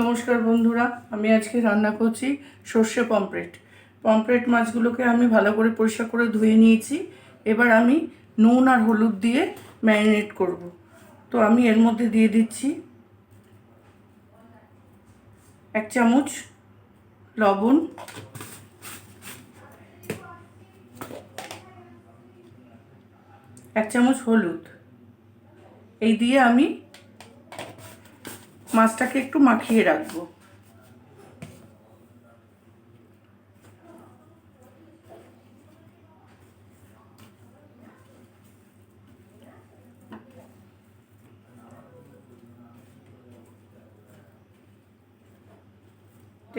নমস্কার বন্ধুরা, আমি আজকে রান্না করছি সর্ষে পমপ্লেট পমপ্লেট মাছগুলোকে আমি ভালো করে পরিষ্কার করে ধুয়ে নিয়েছি। এবার আমি নুন আর হলুদ দিয়ে ম্যারিনেট করব। তো আমি এর মধ্যে দিয়ে দিচ্ছি এক চামচ লবণ। এক চামচ হলুদ। এই দিয়ে আমি মাছটাকে একটু মাখিয়ে রাখব।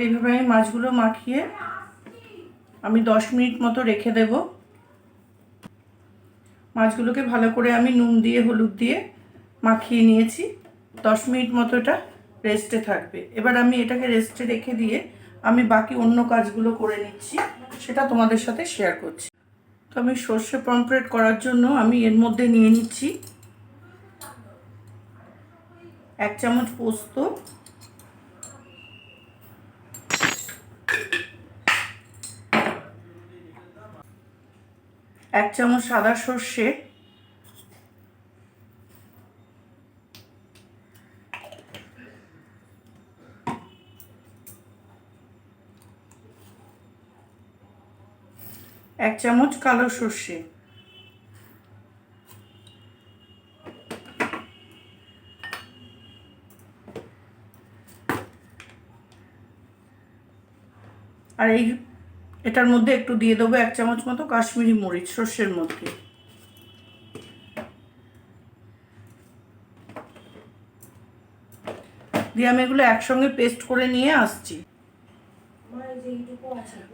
এইভাবে আমি মাছগুলো মাখিয়ে আমি দশ মিনিট মতো রেখে দেব। মাছগুলোকে ভালো করে আমি নুন দিয়ে, হলুদ দিয়ে মাখিয়ে নিয়েছি। দশ মিনিট মতো এটা রেস্টে থাকবে। এবার আমি এটাকে রেস্টে রেখে দিয়ে আমি বাকি অন্য কাজগুলো করে নিচ্ছি, সেটা তোমাদের সাথে শেয়ার করছি। তো আমি সর্ষে পমফ্রেট করার জন্য আমি এর মধ্যে নিয়ে নিচ্ছি এক চামচ পোস্ত, এক চামচ সাদা সর্ষে এক চামচ কালো সর্ষে। আর এই এটার মধ্যে একটু দিয়ে দেবো এক চামচ মতো কাশ্মীরি মরিচ, সর্ষের মধ্যে। দিয়ে আমি এগুলো একসঙ্গে পেস্ট করে নিয়ে আসছি।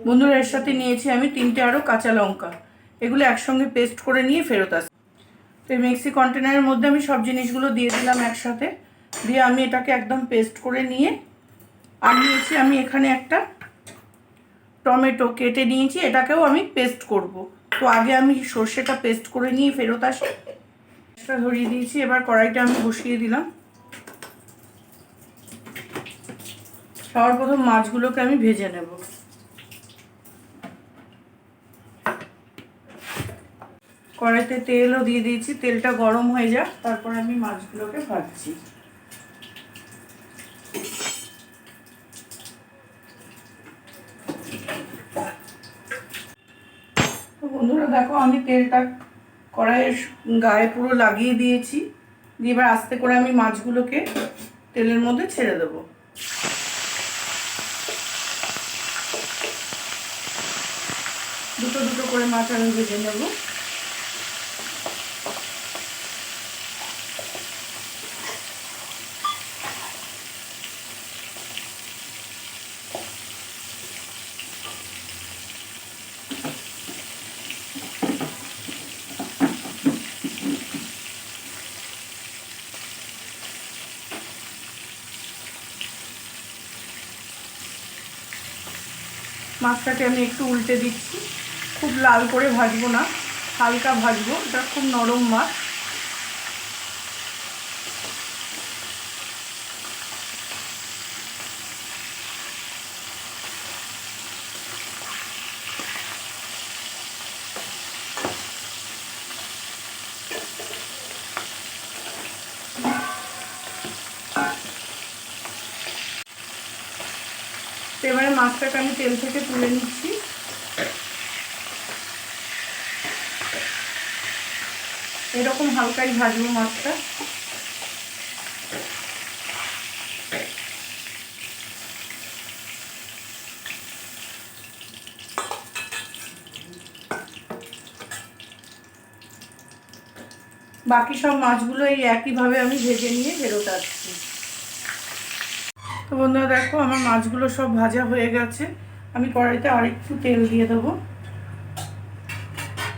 বন্ধুরা, এর সাথে নিয়েছি আমি তিনটে আরও কাঁচা লঙ্কা। এগুলো একসঙ্গে পেস্ট করে নিয়ে ফেরত আসি। তো এই মিক্সি কন্টেনারের মধ্যে আমি সব জিনিসগুলো দিয়ে দিলাম একসাথে। দিয়ে আমি এটাকে একদম পেস্ট করে নিয়ে আর নিয়েছি আমি এখানে একটা টমেটো কেটে নিয়েছি। এটাকেও আমি পেস্ট করব। তো আগে আমি সর্ষেটা পেস্ট করে নিয়ে ফেরত আসি। ধরিয়ে দিয়েছি, এবার কড়াইটা আমি বসিয়ে দিলাম। সবার প্রথম মাছগুলোকে আমি ভেজে নেব। কড়াইতে তেলও দিয়ে দিয়েছি, তেলটা গরম হয়ে যাক, তারপর আমি মাছগুলোকে ভাজছি। বন্ধুরা, দেখো আমি তেলটা কড়াইয়ের গায়ে পুরো লাগিয়ে দিয়েছি। দিয়ে এবার আস্তে করে আমি মাছগুলোকে তেলের মধ্যে ছেড়ে দেবো। করে মাছ আমি ভেজে নেব। মাছটাকে আমি একটু উল্টে দিচ্ছি। খুব লাল করে ভাজবো না, হালকা ভাজবো, এটা খুব নরম মাছ। এবারে মাছটাকে আমি তেল থেকে তুলে নিচ্ছি। এরকম হালকাই ভাজবো মাছটা। বাকি সব মাছগুলো এই একইভাবে আমি ভেজে নিয়ে বেরোত আসছি। তো বন্ধুরা দেখো, আমার মাছগুলো সব ভাজা হয়ে গেছে। আমি কড়াইতে আরেকটু তেল দিয়ে দেবো।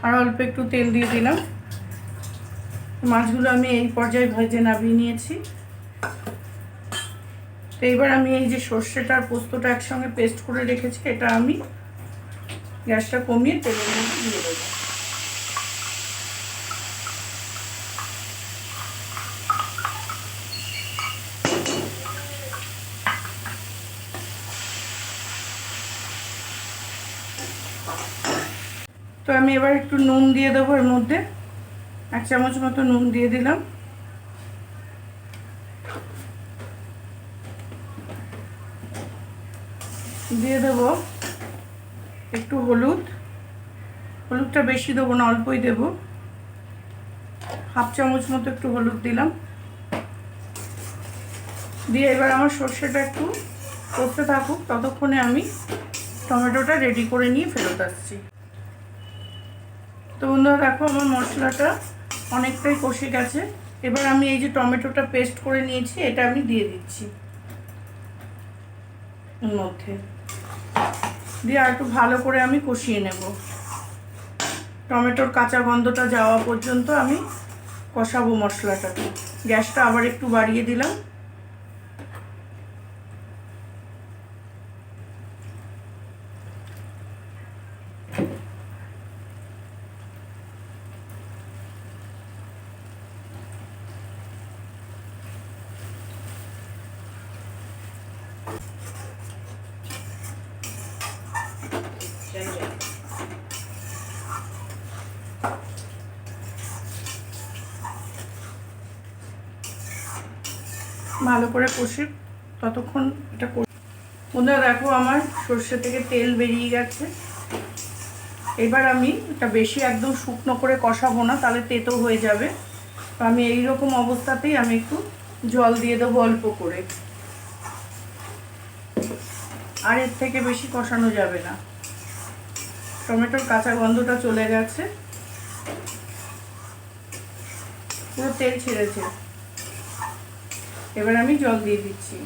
আর অল্প একটু তেল দিয়ে দিলাম। মাছগুলো আমি এই পর্যায়ে ভেজে নামিয়ে নিয়েছি। তো এইবার আমি এই যে সর্ষেটার পোস্তটা একসঙ্গে পেস্ট করে রেখেছি, এটা আমি গ্যাসটা কমিয়ে তেলের মধ্যে দিয়ে দেবো। তো আমি এবার একটু নুন দিয়ে দেবো এর মধ্যে। এক চামচ মতো নুন দিয়ে দিলাম। দিয়ে দেবো একটু হলুদ। হলুদটা বেশি দেবো না, অল্পই দেবো। হাফ চামচ মতো একটু হলুদ দিলাম। দিয়ে এবার আমার সর্ষেটা একটু কষতে থাকুক, ততক্ষণে আমি টমেটোটা রেডি করে নিয়ে ফেরত আসছি। তো বন্ধুরা, দেখো আমার মশলাটা অনেকটাই কষে গেছে। এবার আমি এই যে টমেটোটা পেস্ট করে নিয়েছি, এটা আমি দিয়ে দিচ্ছি। মধ্যে। দিয়ে আর একটু ভালো করে আমি কষিয়ে নেব। টমেটোর কাঁচা গন্ধটা যাওয়া পর্যন্ত আমি কষাবো মশলাটাকে গ্যাসটা আবার একটু বাড়িয়ে দিলাম। ভালো করে কষি ততক্ষণ এটা বন্ধুরা দেখো আমার সর্ষে থেকে তেল বেরিয়ে গেছে। এবার আমি এটা বেশি একদম শুকনো করে কষাবো না, তাহলে তেতো হয়ে যাবে। তো আমি এই রকম অবস্থাতেই আমি একটু জল দিয়ে দেবো অল্প করে। আর এর থেকে বেশি কষানো যাবে না। টমেটোর কাঁচা গন্ধটা চলে গেছে। পুরো তেল ছেড়েছে। এবার আমি জল দিয়ে দিচ্ছি।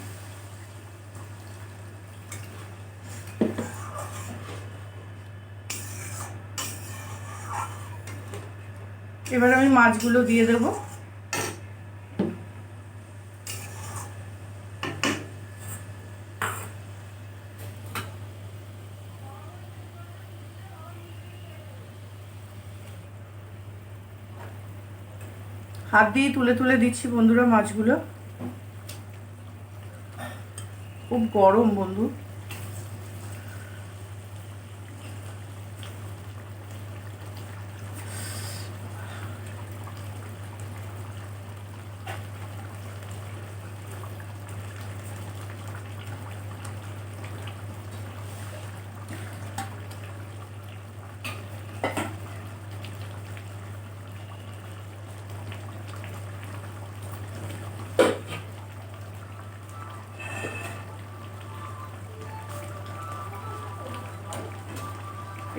এবার আমি মাছগুলো দিয়ে দেব। হাত দিয়ে তুলে তুলে দিচ্ছি বন্ধুরা মাছগুলো। খুব গরম বন্ধু।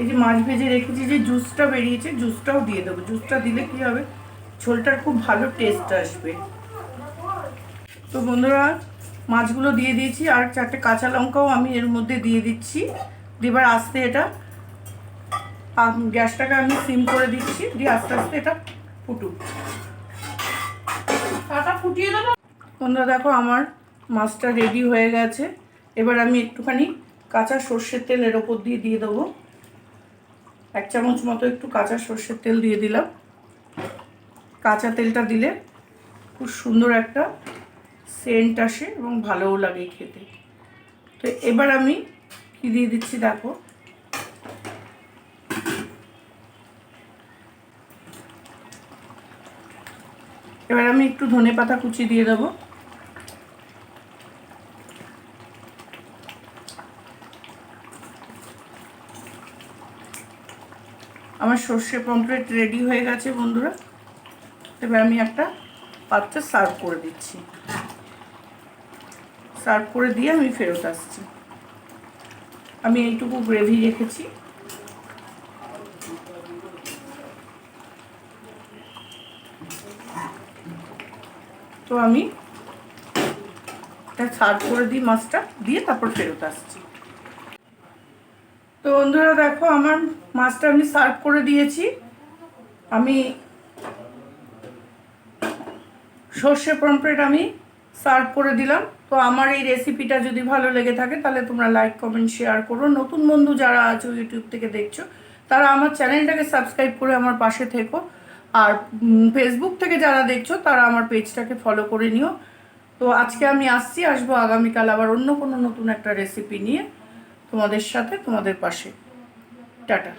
এই যে মাছ ভেজে রেখেছি যে জুসটা বেরিয়েছে জুসটাও দিয়ে দেবো। জুসটা দিলে কি হবে? ঝোলটার খুব ভালো টেস্ট আসবে। তো বন্ধুরা মাছগুলো দিয়ে দিয়েছি আর চারটে কাঁচা লঙ্কাও আমি এর মধ্যে দিয়ে দিচ্ছি। এবার আস্তে এটা গ্যাসটাকে আমি সিম করে দিচ্ছি দিয়ে আস্তে আস্তে এটা ফুটুক। ফুটিয়ে দেবো? বন্ধুরা দেখো আমার মাছটা রেডি হয়ে গেছে। এবার আমি একটুখানি কাঁচা সর্ষের তেল এর ওপর দিয়ে দিয়ে দেবো। এক চামচ মতো একটু কাঁচা সর্ষের তেল দিয়ে দিলাম। কাঁচা তেলটা দিলে খুব সুন্দর একটা সেন্ট আসে এবং ভালোও লাগে খেতে। তো এবার আমি কি দিয়ে দিচ্ছি দেখো। এবার আমি একটু ধনে পাতা কুচি দিয়ে দেবো। আমার সর্ষে পমফ্রেট রেডি হয়ে গেছে বন্ধুরা। এবার আমি একটা পাত্রে সার্ভ করে দিচ্ছি। সার্ভ করে দিয়ে আমি ফেরত আসছি। আমি এইটুকু গ্রেভি রেখেছি। তো আমি এটা সার্ভ করে দিই মাছটা দিয়ে তারপর ফেরত আসছি। তো বন্ধুরা দেখো আমার মাছটা আমি সার্ভ করে দিয়েছি। আমি সর্ষে পমফ্রেট আমি সার্ভ করে দিলাম। তো আমার এই রেসিপিটা যদি ভালো লেগে থাকে, তাহলে তোমরা লাইক, কমেন্ট, শেয়ার করো। নতুন বন্ধু যারা আছো ইউটিউব থেকে দেখছ, তারা আমার চ্যানেলটাকে সাবস্ক্রাইব করে আমার পাশে থেকো। আর ফেসবুক থেকে যারা দেখছ, তারা আমার পেজটাকে ফলো করে নিও। তো আজকে আমি আসছি, আসব আগামীকাল আবার অন্য কোনো নতুন একটা রেসিপি নিয়ে তোমাদের সাথে, তোমাদের পাশে। টাটা।